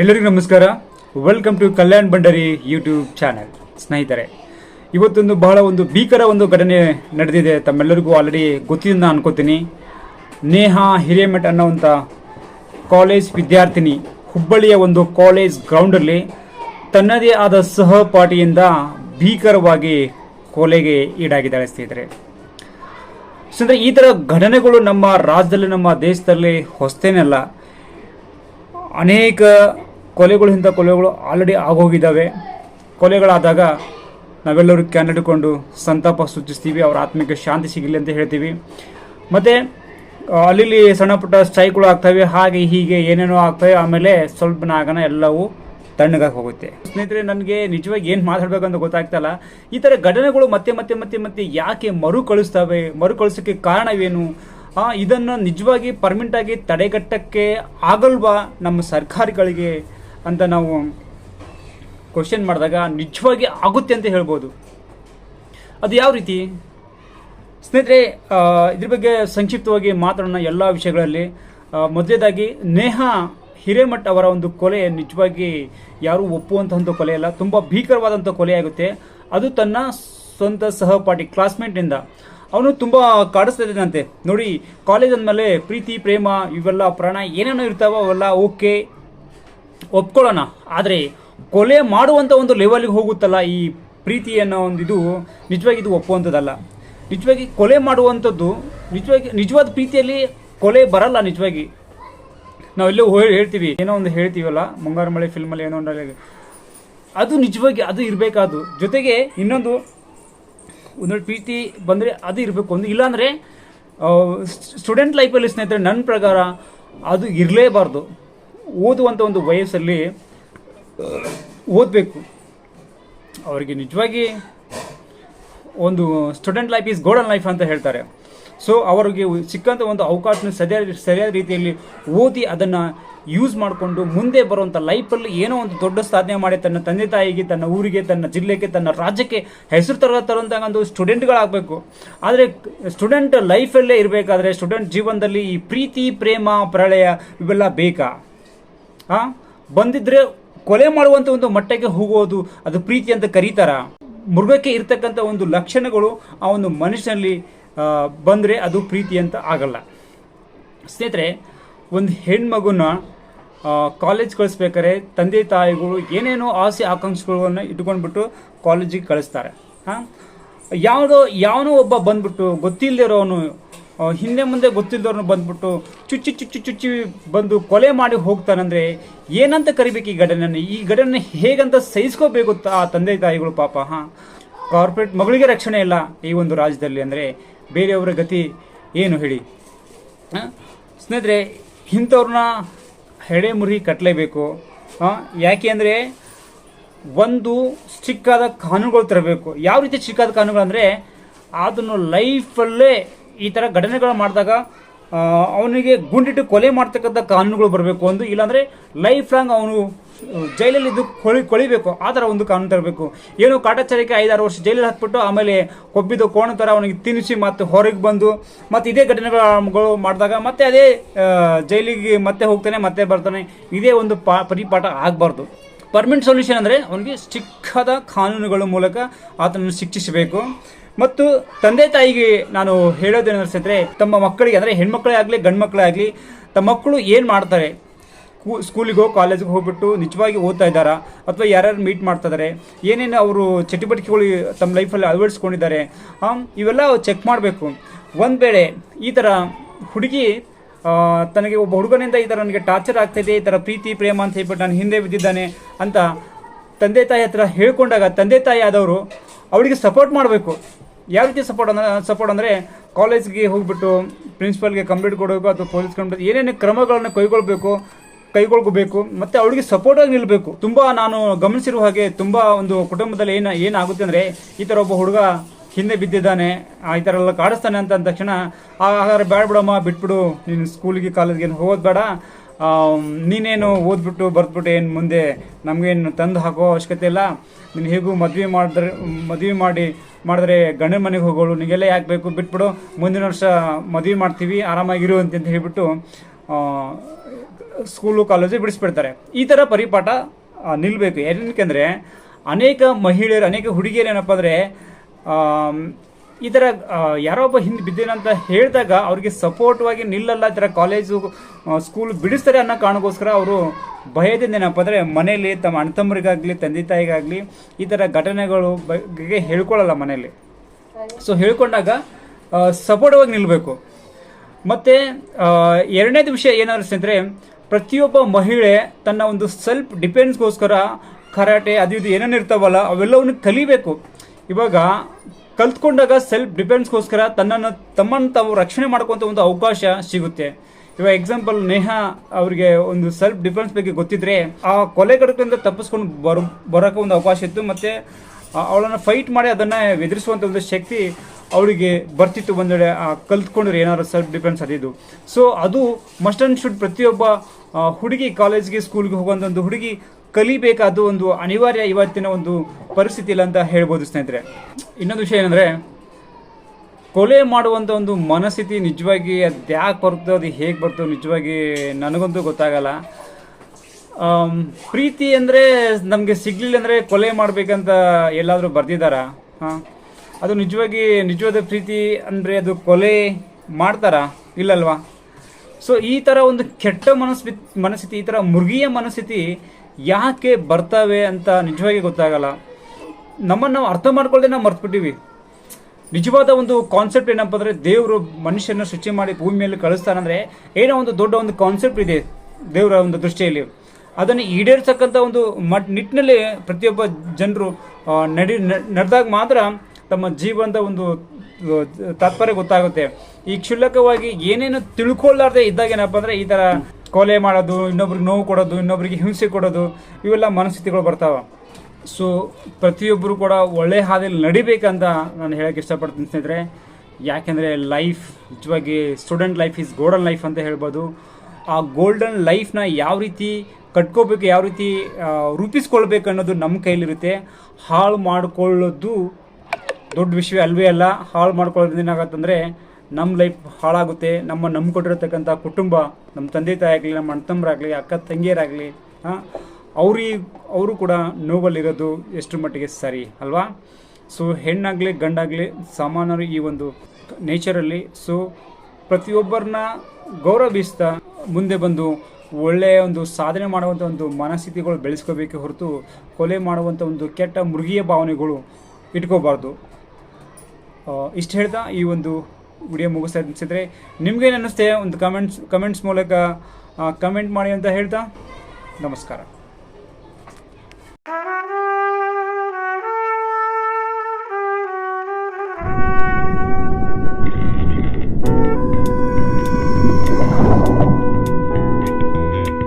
ಎಲ್ಲರಿಗೂ ನಮಸ್ಕಾರ. Welcome to Kalyan Bhandari YouTube channel ಸ್ನೇಹಿತರೆ, ಇವತ್ತೊಂದು ಬಹಳ ಒಂದು ಭೀಕರ ಒಂದು ಘಟನೆ ನಡೆದಿದೆ. ತಮ್ಮೆಲ್ಲರಿಗೂ ಆಲ್ರೆಡಿ ಗೊತ್ತಿದೆ ನಾನು ಅನ್ಕೋತೀನಿ. ನೇಹಾ ಹಿರೇಮಠ್ ಅನ್ನೋವಂಥ ಕಾಲೇಜ್ ವಿದ್ಯಾರ್ಥಿನಿ, ಹುಬ್ಬಳ್ಳಿಯ ಒಂದು ಕಾಲೇಜ್ ಗ್ರೌಂಡಲ್ಲಿ ತನ್ನದೇ ಆದ ಸಹಪಾಠಿಯಿಂದ ಭೀಕರವಾಗಿ ಕೊಲೆಗೆ ಈಡಾಗಿದ್ದಾಳೆ ಸ್ನೇಹಿತರೆ. ಸ್ನೇಹಿತರೆ, ಈ ಥರ ಘಟನೆಗಳು ನಮ್ಮ ರಾಜ್ಯದಲ್ಲಿ, ನಮ್ಮ ದೇಶದಲ್ಲಿ ಹೊಸ್ತೇನಲ್ಲ ಅನೇಕ ಕೊಲೆಗಳು ಇಂಥ ಕೊಲೆಗಳು ಆಲ್ರೆಡಿ ಆಗೋಗಿದ್ದಾವೆ. ಕೊಲೆಗಳಾದಾಗ ನಾವೆಲ್ಲರೂ ಕ್ಯಾಂಡಿಡ್ಕೊಂಡು ಸಂತಾಪ ಸೂಚಿಸ್ತೀವಿ ಅವರ ಆತ್ಮಕ್ಕೆ ಶಾಂತಿ ಸಿಗಲಿ ಅಂತ ಹೇಳ್ತೀವಿ. ಮತ್ತು ಅಲ್ಲಿ ಸಣ್ಣ ಪುಟ್ಟ ಸ್ಟ್ರೈಕ್ಗಳು ಆಗ್ತವೆ ಹಾಗೆ ಹೀಗೆ ಏನೇನೋ ಆಗ್ತವೆ ಆಮೇಲೆ ಸ್ವಲ್ಪ ನಾಗನ ಎಲ್ಲವೂ ತಣ್ಣಗಾಗಿ ಹೋಗುತ್ತೆ. ಸ್ನೇಹಿತರೆ ನನಗೆ ನಿಜವಾಗಿ ಏನು ಮಾತಾಡಬೇಕಂತ ಗೊತ್ತಾಗ್ತಲ್ಲ ಈ ಥರ ಘಟನೆಗಳು ಮತ್ತೆ ಮತ್ತೆ ಮತ್ತೆ ಮತ್ತೆ ಯಾಕೆ ಮರುಕಳಿಸ್ತವೆ ಮರುಕಳಿಸೋಕ್ಕೆ ಕಾರಣವೇನು ಆ, ಇದನ್ನು ನಿಜವಾಗಿ ಪರ್ಮಿಂಟಾಗಿ ಆಗಿ ತಡೆಗಟ್ಟಕ್ಕೆ ಆಗಲ್ವಾ ನಮ್ಮ ಸರ್ಕಾರಗಳಿಗೆ? ಅಂತ ನಾವು ಕ್ವಶನ್ ಮಾಡಿದಾಗ ನಿಜವಾಗಿ ಆಗುತ್ತೆ ಅಂತ ಹೇಳ್ಬೋದು. ಅದು ಯಾವ ರೀತಿ? ಸ್ನೇಹಿತರೆ ಇದ್ರ ಬಗ್ಗೆ ಸಂಕ್ಷಿಪ್ತವಾಗಿ ಮಾತಾಡೋಣ ಎಲ್ಲ ವಿಷಯಗಳಲ್ಲಿ. ಮೊದಲೇದಾಗಿ ನೇಹ ನೇಹಾ ಹಿರೇಮಠ್ ಅವರ ಒಂದು ಕೊಲೆ ನಿಜವಾಗಿ ಯಾರೂ ಒಪ್ಪುವಂತಹ ಕೊಲೆ ಅಲ್ಲ, ತುಂಬ ಭೀಕರವಾದಂಥ ಕೊಲೆ ಆಗುತ್ತೆ. ಅದು ತನ್ನ ಸ್ವಂತ ಸಹಪಾಠಿ ಕ್ಲಾಸ್ಮೇಟ್ನಿಂದ ಅವನು ತುಂಬ ಕಾಡಿಸ್ತಾ ಇದ್ದಾನಂತೆ ನೋಡಿ ಕಾಲೇಜ್ ಅಂದಮೇಲೆ ಪ್ರೀತಿ, ಪ್ರೇಮ ಇವೆಲ್ಲ, ಪ್ರಾಣ ಏನೇನೋ ಇರ್ತಾವೋ ಅವೆಲ್ಲ ಓಕೆ ಒಪ್ಕೊಳ್ಳೋಣ. ಆದರೆ ಕೊಲೆ ಮಾಡುವಂಥ ಒಂದು ಲೆವೆಲ್ಗೆ ಹೋಗುತ್ತಲ್ಲ ಈ ಪ್ರೀತಿ ಅನ್ನೋ ಒಂದು ಇದು, ನಿಜವಾಗಿ ಇದು ಒಪ್ಪುವಂಥದ್ದಲ್ಲ ನಿಜವಾಗಿ ಕೊಲೆ ಮಾಡುವಂಥದ್ದು ನಿಜವಾಗಿ, ನಿಜವಾದ ಪ್ರೀತಿಯಲ್ಲಿ ಕೊಲೆ ಬರಲ್ಲ ನಿಜವಾಗಿ. ನಾವೆಲ್ಲೋ ಹೇಳ್ತೀವಿ, ಏನೋ ಒಂದು ಹೇಳ್ತೀವಲ್ಲ, ಮುಂಗಾರು ಮಳೆ ಫಿಲ್ಮಲ್ಲಿ ಏನೋ ಒಂದು. ಅದು ನಿಜವಾಗಿ ಅದು ಇರಬೇಕಾದು. ಜೊತೆಗೆ ಇನ್ನೊಂದು ಒಂದೊಳ್ಳೆ ಪ್ರೀತಿ ಬಂದರೆ ಅದು ಇರಬೇಕು. ಒಂದು ಇಲ್ಲಾಂದರೆ ಸ್ಟೂಡೆಂಟ್ ಲೈಫಲ್ಲಿ ಸ್ನೇಹಿತರೆ ನನ್ನ ಪ್ರಕಾರ ಅದು ಇರಲೇಬಾರ್ದು. ಓದುವಂಥ ಒಂದು ವಯಸ್ಸಲ್ಲಿ ಓದಬೇಕು. ಅವರಿಗೆ ನಿಜವಾಗಿ ಒಂದು student life is golden life ಅಂತ ಹೇಳ್ತಾರೆ. ಸೊ ಅವರಿಗೆ ಸಿಕ್ಕಂಥ ಒಂದು ಅವಕಾಶನ ಸರಿಯಾದ ಸರಿಯಾದ ರೀತಿಯಲ್ಲಿ ಓದಿ ಅದನ್ನು ಯೂಸ್ ಮಾಡಿಕೊಂಡು ಮುಂದೆ ಬರುವಂಥ ಲೈಫಲ್ಲಿ ಏನೋ ಒಂದು ದೊಡ್ಡ ಸಾಧನೆ ಮಾಡಿ ತನ್ನ ತಂದೆ ತಾಯಿಗೆ, ತನ್ನ ಊರಿಗೆ, ತನ್ನ ಜಿಲ್ಲೆಗೆ, ತನ್ನ ರಾಜ್ಯಕ್ಕೆ ಹೆಸರು ತರ ತರುವಂಥ ಒಂದು ಸ್ಟೂಡೆಂಟ್ಗಳಾಗಬೇಕು ಆದರೆ ಸ್ಟೂಡೆಂಟ್ ಲೈಫಲ್ಲೇ ಇರಬೇಕಾದ್ರೆ ಸ್ಟೂಡೆಂಟ್ ಜೀವನದಲ್ಲಿ ಈ ಪ್ರೀತಿ, ಪ್ರೇಮ, ಪ್ರಳಯ ಇವೆಲ್ಲ ಬೇಕಾ? ಬಂದಿದ್ರೆ ಕೊಲೆ ಮಾಡುವಂತ ಒಂದು ಮಟ್ಟಕ್ಕೆ ಹೋಗೋದು, ಅದು ಪ್ರೀತಿ ಅಂತ ಕರೀತಾರ. ಮೃಗಕ್ಕೆ ಇರ್ತಕ್ಕಂಥ ಒಂದು ಲಕ್ಷಣಗಳು ಆ ಒಂದು ಮನುಷ್ಯನಲ್ಲಿ ಬಂದರೆ ಅದು ಪ್ರೀತಿ ಅಂತ ಆಗಲ್ಲ. ಸ್ನೇಹಿತರೆ, ಒಂದು ಹೆಣ್ಮಗುನ ಕಾಲೇಜ್ ಕಳಿಸ್ಬೇಕಾದ್ರೆ ತಂದೆ ತಾಯಿಗಳು ಏನೇನೋ ಆಸೆ ಆಕಾಂಕ್ಷೆಗಳನ್ನು ಇಟ್ಕೊಂಡ್ಬಿಟ್ಟು ಕಾಲೇಜಿಗೆ ಕಳಿಸ್ತಾರೆ. ಹಾಂ ಯಾವುದೋ, ಯಾವನೋ ಒಬ್ಬ ಬಂದ್ಬಿಟ್ಟು ಗೊತ್ತಿಲ್ಲದಿರೋನು ಹಿಂದೆ ಮುಂದೆ ಗೊತ್ತಿಲ್ಲದವ್ರನ್ನ ಬಂದ್ಬಿಟ್ಟು ಚುಚ್ಚಿ ಚುಚ್ಚಿ ಚುಚ್ಚಿ ಬಂದು ಕೊಲೆ ಮಾಡಿ ಹೋಗ್ತಾನಂದ್ರೆ ಏನಂತ ಕರಿಬೇಕು ಈ ಘಟನೆಯನ್ನು? ಈ ಘಟನೆ ಹೇಗಂತ ಸಹಿಸ್ಕೋಬೇಕು ಆ ತಂದೆ ತಾಯಿಗಳು ಪಾಪ, ಹಾಂ? ಕಾರ್ಪೊರೇಟ್ ಮಗಳಿಗೆ ರಕ್ಷಣೆ ಇಲ್ಲ ಈ ಒಂದು ರಾಜ್ಯದಲ್ಲಿ ಅಂದರೆ ಬೇರೆಯವರ ಗತಿ ಏನು ಹೇಳಿ? ಸ್ನೇಹಿತರೆ, ಇಂಥವ್ರನ್ನ ಹೆಡೆ ಮುರಿ ಕಟ್ಟಲೇಬೇಕು ಯಾಕೆ ಅಂದರೆ ಒಂದು ಸ್ಟಿಕ್ಕಾದ ಕಾನೂನುಗಳು ತರಬೇಕು. ಯಾವ ರೀತಿ ಆದ ಕಾನೂನುಗಳು ಅಂದರೆ ಅದನ್ನು ಲೈಫಲ್ಲೇ ಈ ಥರ ಘಟನೆಗಳು ಮಾಡಿದಾಗ ಅವನಿಗೆ ಗುಂಡಿಟ್ಟು ಕೊಲೆ ಮಾಡ್ತಕ್ಕಂಥ ಕಾನೂನುಗಳು ಬರಬೇಕು ಒಂದು, ಇಲ್ಲಾಂದರೆ ಲೈಫ್ ಲಾಂಗ್ ಅವನು ಜೈಲಲ್ಲಿದ್ದು ಕೊಳಿ, ಕೊಳಿಬೇಕು. ಆ ಥರ ಒಂದು ಕಾನೂನು ತರಬೇಕು. ಏನು ಕಾಟಾಚಾರಕ್ಕೆ ಐದಾರು ವರ್ಷ ಜೈಲಲ್ಲಿ ಹಾಕ್ಬಿಟ್ಟು ಆಮೇಲೆ ಕೊಬ್ಬಿದ್ದು ಕೋಣ ಥರ ಅವನಿಗೆ ತಿನ್ನಿಸಿ ಮತ್ತು ಹೊರಗೆ ಬಂದು, ಮತ್ತು ಇದೇ ಘಟನೆಗಳು ಮಾಡಿದಾಗ ಮತ್ತೆ ಅದೇ ಜೈಲಿಗೆ ಮತ್ತೆ ಹೋಗ್ತಾನೆ, ಮತ್ತೆ ಬರ್ತಾನೆ. ಇದೇ ಒಂದು ಪಾ, ಪರಿಪಾಠ ಆಗಬಾರ್ದು. ಪರ್ಮನೆಂಟ್ ಸೊಲ್ಯೂಷನ್ ಅಂದರೆ ಅವನಿಗೆ ಚಿಕ್ಕದ ಕಾನೂನುಗಳ ಮೂಲಕ ಆತನನ್ನು ಶಿಕ್ಷಿಸಬೇಕು. ಮತ್ತು ತಂದೆ ತಾಯಿಗೆ ನಾನು ಹೇಳೋದೇನು ತಮ್ಮ ಮಕ್ಕಳಿಗೆ ಅಂದರೆ ಹೆಣ್ಮಕ್ಳೇ ಆಗಲಿ ಗಂಡು ಮಕ್ಕಳೇ ಆಗಲಿ ತಮ್ಮ ಮಕ್ಕಳು ಏನು ಮಾಡ್ತಾರೆ ಸ್ಕೂಲಿಗೋ ಕಾಲೇಜಿಗೆ ಹೋಗ್ಬಿಟ್ಟು ನಿಜವಾಗಿ ಓದ್ತಾ ಇದ್ದಾರಾ? ಅಥವಾ ಯಾರ್ಯಾರು ಮೀಟ್ ಮಾಡ್ತಾ ಇದ್ದಾರೆ ಏನೇನು ಅವರು ಚಟುವಟಿಕೆಗಳು ತಮ್ಮ ಲೈಫಲ್ಲಿ ಅಳವಡಿಸ್ಕೊಂಡಿದ್ದಾರೆ? ಇವೆಲ್ಲ ಚೆಕ್ ಮಾಡಬೇಕು. ಒಂದು ವೇಳೆ ಈ ಥರ ಹುಡುಗಿ ತನಗೆ ಒಬ್ಬ ಹುಡುಗನಿಂದ ಈ ಥರ ನನಗೆ ಟಾರ್ಚರ್ ಆಗ್ತಾಯಿದೆ ಈ ಥರ ಪ್ರೀತಿ, ಪ್ರೇಮ ಅಂತ ಹೇಳ್ಬಿಟ್ಟು ನಾನು ಹಿಂದೆ ಬಿದ್ದಿದ್ದಾನೆ ಅಂತ ತಂದೆ ತಾಯಿ ಹತ್ರ ಹೇಳ್ಕೊಂಡಾಗ ತಂದೆ ತಾಯಿ ಆದವರು ಅವಳಿಗೆ ಸಪೋರ್ಟ್ ಮಾಡಬೇಕು. ಯಾವ ರೀತಿ ಸಪೋರ್ಟ್ ಅಂದ್ರೆ ಸಪೋರ್ಟ್ ಅಂದರೆ ಕಾಲೇಜ್ಗೆ ಹೋಗ್ಬಿಟ್ಟು ಪ್ರಿನ್ಸಿಪಲ್ಗೆ ಕಂಪ್ಲೇಂಟ್ ಕೊಡಬೇಕು ಅಥವಾ ಪೊಲೀಸ್ ಕಂಪ್ಲೇಂಟ್ ಏನೇನು ಕ್ರಮಗಳನ್ನು ಕೈಗೊಳ್ಬೇಕು ಕೈಗೊಳ್ಬೇಕು ಮತ್ತು ಅವಳಿಗೆ ಸಪೋರ್ಟ್ ಆಗಿ ನಿಲ್ಲಬೇಕು ತುಂಬ ನಾನು ಗಮನಿಸಿರುವ ಹಾಗೆ ತುಂಬ ಒಂದು ಕುಟುಂಬದಲ್ಲಿ ಏನು, ಏನಾಗುತ್ತೆ ಅಂದರೆ ಈ ಥರ ಒಬ್ಬ ಹುಡುಗ ಹಿಂದೆ ಬಿದ್ದಿದ್ದಾನೆ. ಈ ಥರ ಎಲ್ಲ ಕಾಡಿಸ್ತಾನೆ ಅಂತ ಅಂದ ತಕ್ಷಣ ಹಾಗಾದ್ರೆ ಬೇಡ ಬಿಡಮ್ಮ, ಬಿಟ್ಬಿಡು. ನೀನು ಸ್ಕೂಲಿಗೆ ಕಾಲೇಜ್ಗೆ ಏನು ಹೋಗೋದು ಬೇಡ. ನೀನೇನು ಓದ್ಬಿಟ್ಟು ಬರೆದ್ಬಿಟ್ಟು ಏನು ಮುಂದೆ? ನಮಗೇನು ತಂದು ಹಾಕೋ ಅವಶ್ಯಕತೆ ಇಲ್ಲ. ನೀನು ಹೇಗೂ ಮದುವೆ ಮಾಡಿದ್ರೆ, ಮದುವೆ ಮಾಡಿ, ಮಾಡಿದ್ರೆ ಗಂಡನ ಮನೆಗೆ ಹೋಗೋಳು. ನಿಗೆಲ್ಲ ಯಾಕೆ ಬೇಕು? ಬಿಟ್ಬಿಡು. ಮುಂದಿನ ವರ್ಷ ಮದುವೆ ಮಾಡ್ತೀವಿ. ಆರಾಮಾಗಿರು ಅಂತ ಹೇಳಿಬಿಟ್ಟು ಸ್ಕೂಲು ಕಾಲೇಜು ಬಿಡಿಸ್ಬಿಡ್ತಾರೆ. ಈ ಥರ ಪರಿಪಾಠ ನಿಲ್ಲಬೇಕು ಏನಕ್ಕೆ ಅನೇಕ ಮಹಿಳೆಯರು, ಅನೇಕ ಹುಡುಗಿಯರು ಏನಪ್ಪ ಅಂದರೆ ಈ ಥರ ಆ, ಯಾರೋ ಒಬ್ಬ ಹಿಂದೆ ಬಿದ್ದೇನಂತ ಹೇಳಿದಾಗ ಅವ್ರಿಗೆ ಸಪೋರ್ಟ್ವಾಗಿ ನಿಲ್ಲಲ್ಲ ಈ ಥರ ಕಾಲೇಜು ಸ್ಕೂಲ್ ಬಿಡಿಸ್ತಾರೆ ಅನ್ನೋ ಕಾರಣಕ್ಕೋಸ್ಕರ ಅವರು ಭಯದಿಂದ ಏನಪ್ಪ ಅಂದರೆ ಮನೆಯಲ್ಲಿ ತಮ್ಮ ಅಣ್ತಮ್ಮರಿಗಾಗಲಿ ತಂದೆ ತಾಯಿಗಾಗಲಿ ಈ ಥರ ಘಟನೆಗಳು ಬಗ್ಗೆ ಹೇಳ್ಕೊಳ್ಳಲ್ಲ ಮನೆಯಲ್ಲಿ. ಸೊ ಹೇಳ್ಕೊಂಡಾಗ ಸಪೋರ್ಟಿವಾಗಿ ನಿಲ್ಲಬೇಕು ಮತ್ತು ಎರಡನೇದು ವಿಷಯ ಏನಾದ್ರು ಅಂದರೆ ಪ್ರತಿಯೊಬ್ಬ ಮಹಿಳೆ ತನ್ನ ಒಂದು ಸೆಲ್ಫ್ ಡಿಪೆಂಡ್ಸ್ಗೋಸ್ಕರ ಕರಾಟೆ ಅದು ಇದು ಏನೇನು ಇರ್ತಾವಲ್ಲ ಅವೆಲ್ಲವನ್ನು ಕಲಿಬೇಕು. ಇವಾಗ ಕಲ್ತ್ಕೊಂಡಾಗ ಸೆಲ್ಫ್ ಡಿಫೆನ್ಸ್ಗೋಸ್ಕರ ತನ್ನನ್ನು ತಮ್ಮನ್ನು ತಾವು ರಕ್ಷಣೆ ಮಾಡ್ಕೊಂತ ಒಂದು ಅವಕಾಶ ಸಿಗುತ್ತೆ. ಇವಾಗ ಎಕ್ಸಾಂಪಲ್ ನೇಹಾ ಅವರಿಗೆ ಒಂದು ಸೆಲ್ಫ್ ಡಿಫೆನ್ಸ್ ಬಗ್ಗೆ ಗೊತ್ತಿದ್ರೆ ಆ ಕೊಲೆಗಡಕದಿಂದ ತಪ್ಪಿಸ್ಕೊಂಡು ಬರ ಒಂದು ಅವಕಾಶ ಇತ್ತು ಮತ್ತು ಅವಳನ್ನು ಫೈಟ್ ಮಾಡಿ ಅದನ್ನು ಎದುರಿಸುವಂಥ ಒಂದು ಶಕ್ತಿ ಅವಳಿಗೆ ಬರ್ತಿತ್ತು ಒಂದೆಡೆ ಆ ಕಲ್ತ್ಕೊಂಡ್ರೆ ಏನಾದ್ರು ಸೆಲ್ಫ್ ಡಿಫೆನ್ಸ್ ಅದಿದ್ದು ಸೊ ಅದು ಮಸ್ಟ್ ಆ್ಯಂಡ್ ಶುಡ್ ಪ್ರತಿಯೊಬ್ಬ ಹುಡುಗಿ ಕಾಲೇಜ್ಗೆ ಸ್ಕೂಲ್ಗೆ ಹೋಗುವಂಥ ಒಂದು ಹುಡುಗಿ ಕಲಿಬೇಕಾದ ಒಂದು ಅನಿವಾರ್ಯ ಇವತ್ತಿನ ಒಂದು ಪರಿಸ್ಥಿತಿ ಇಲ್ಲ ಅಂತ ಹೇಳ್ಬೋದು ಸ್ನೇಹಿತರೆ. ಇನ್ನೊಂದು ವಿಷಯ ಏನಂದರೆ, ಕೊಲೆ ಮಾಡುವಂಥ ಒಂದು ಮನಸ್ಥಿತಿ ನಿಜವಾಗಿ ಅದು ಯಾಕೆ ಬರ್ತೋ ಅದು ಹೇಗೆ ಬರ್ತೋ ನಿಜವಾಗಿ ನನಗಂತೂ ಗೊತ್ತಾಗಲ್ಲ. ಪ್ರೀತಿ ಅಂದರೆ ನಮಗೆ ಸಿಗ್ಲಿಲ್ಲ ಅಂದರೆ ಕೊಲೆ ಮಾಡಬೇಕಂತ ಎಲ್ಲಾದರೂ ಬರ್ದಿದ್ದಾರಾ? ಹಾಂ. ಅದು ನಿಜವಾಗಿ ನಿಜವಾದ ಪ್ರೀತಿ ಅಂದರೆ ಅದು ಕೊಲೆ ಮಾಡ್ತಾರಾ? ಇಲ್ಲಲ್ವಾ? ಸೊ ಈ ಥರ ಒಂದು ಕೆಟ್ಟ ಮನಸ್ಥಿತಿ ಮನಸ್ಥಿತಿ, ಈ ಥರ ಮೃಗೀಯ ಮನಸ್ಥಿತಿ ಯಾಕೆ ಬರ್ತವೆ ಅಂತ ನಿಜವಾಗಿ ಗೊತ್ತಾಗಲ್ಲ. ನಮ್ಮನ್ನು ನಾವು ಅರ್ಥ ಮಾಡ್ಕೊಳ್ಳದೆ ನಾವು ಮರ್ತ್ಬಿಟ್ಟಿವಿ. ನಿಜವಾದ ಒಂದು ಕಾನ್ಸೆಪ್ಟ್ ಏನಪ್ಪ ಅಂದರೆ ದೇವರು ಮನುಷ್ಯನ ಸೃಷ್ಟಿ ಮಾಡಿ ಭೂಮಿ ಮೇಲೆ ಕಳಿಸ್ತಾರಂದ್ರೆ ಏನೋ ಒಂದು ದೊಡ್ಡ ಒಂದು ಕಾನ್ಸೆಪ್ಟ್ ಇದೆ ದೇವರ ಒಂದು ದೃಷ್ಟಿಯಲ್ಲಿ. ಅದನ್ನು ಈಡೇರಿಸಕ್ಕಂಥ ಒಂದು ಮಟ್ ನಿಟ್ಟಿನಲ್ಲಿ ಪ್ರತಿಯೊಬ್ಬ ಜನರು ನಡಿ ನಡೆದಾಗ ಮಾತ್ರ ತಮ್ಮ ಜೀವನದ ಒಂದು ತಾತ್ಪರ್ಯ ಗೊತ್ತಾಗುತ್ತೆ. ಈ ಕ್ಷುಲ್ಲಕವಾಗಿ ಏನೇನು ತಿಳ್ಕೊಳ್ಳಾರ್ದೆ ಇದ್ದಾಗ ಏನಪ್ಪ ಅಂದರೆ ಈ ಥರ ಕೊಲೆ ಮಾಡೋದು, ಇನ್ನೊಬ್ರಿಗೆ ನೋವು ಕೊಡೋದು, ಇನ್ನೊಬ್ರಿಗೆ ಹಿಂಸೆ ಕೊಡೋದು, ಇವೆಲ್ಲ ಮನಸ್ಥಿತಿಗಳು ಬರ್ತಾವೆ. ಸೊ ಪ್ರತಿಯೊಬ್ಬರು ಕೂಡ ಒಳ್ಳೆ ಹಾದಿಯಲ್ಲಿ ನಡಿಬೇಕಂತ ನಾನು ಹೇಳೋಕ್ಕೆ ಇಷ್ಟಪಡ್ತೀನಿ ಸ್ನೇಹಿತರೆ. ಯಾಕೆಂದರೆ ಲೈಫ್ ನಿಜವಾಗಿ student life is golden life ಅಂತ ಹೇಳ್ಬೋದು. ಆ ಗೋಲ್ಡನ್ ಲೈಫ್ನ ಯಾವ ರೀತಿ ಕಟ್ಕೋಬೇಕು, ಯಾವ ರೀತಿ ರೂಪಿಸ್ಕೊಳ್ಬೇಕು ಅನ್ನೋದು ನಮ್ಮ ಕೈಲಿರುತ್ತೆ. ಹಾಳು ಮಾಡಿಕೊಳ್ಳೋದು ದೊಡ್ಡ ವಿಷಯ ಅಲ್ವೇ ಅಲ್ಲ. ಹಾಳು ಮಾಡ್ಕೊಳ್ಳೋದ್ರಿಂದ ಏನಾಗತ್ತಂದರೆ ನಮ್ಮ ಲೈಫ್ ಹಾಳಾಗುತ್ತೆ, ನಮ್ಮ ನಂಬ್ಕೊಂಡಿರ್ತಕ್ಕಂಥ ಕುಟುಂಬ ನಮ್ಮ ತಂದೆ ತಾಯಿ ಆಗಲಿ ನಮ್ಮ ಅಣ್ಣ ತಮ್ಮರಾಗಲಿ ಅಕ್ಕ ತಂಗಿಯರಾಗಲಿ ಹಾಂ ಅವ್ರಿಗೆ ಅವರು ಕೂಡ ನೋವಲ್ಲಿರೋದು ಎಷ್ಟು ಮಟ್ಟಿಗೆ ಸರಿ, ಅಲ್ವಾ? ಸೊ ಹೆಣ್ಣಾಗಲಿ, ಗಂಡಾಗಲಿ ಸಮಾನರು ಈ ಒಂದು ನೇಚರಲ್ಲಿ ಸೊ ಪ್ರತಿಯೊಬ್ಬರನ್ನ ಗೌರವಿಸ್ತಾ ಮುಂದೆ ಬಂದು ಒಳ್ಳೆಯ ಒಂದು ಸಾಧನೆ ಮಾಡುವಂಥ ಒಂದು ಮನಸ್ಥಿತಿಗಳು ಬೆಳೆಸ್ಕೋಬೇಕೆ ಹೊರತು ಕೊಲೆ ಮಾಡುವಂಥ ಒಂದು ಕೆಟ್ಟ ಮೃಗೀಯ ಭಾವನೆಗಳು ಇಟ್ಕೋಬಾರ್ದು. ಇಷ್ಟು ಹೇಳ್ತಾ ಈ ಒಂದು ವಿಡಿಯೋ ಮುಗಿಸ್ತಾ ಅನಿಸಿದ್ರೆ ನಿಮಗೇನು ಅನ್ನಿಸ್ತೆ ಒಂದು ಕಮೆಂಟ್ಸ್ ಕಮೆಂಟ್ಸ್ ಮೂಲಕ ಕಮೆಂಟ್ ಮಾಡಿ ಅಂತ ಹೇಳ್ತಾ ನಮಸ್ಕಾರ.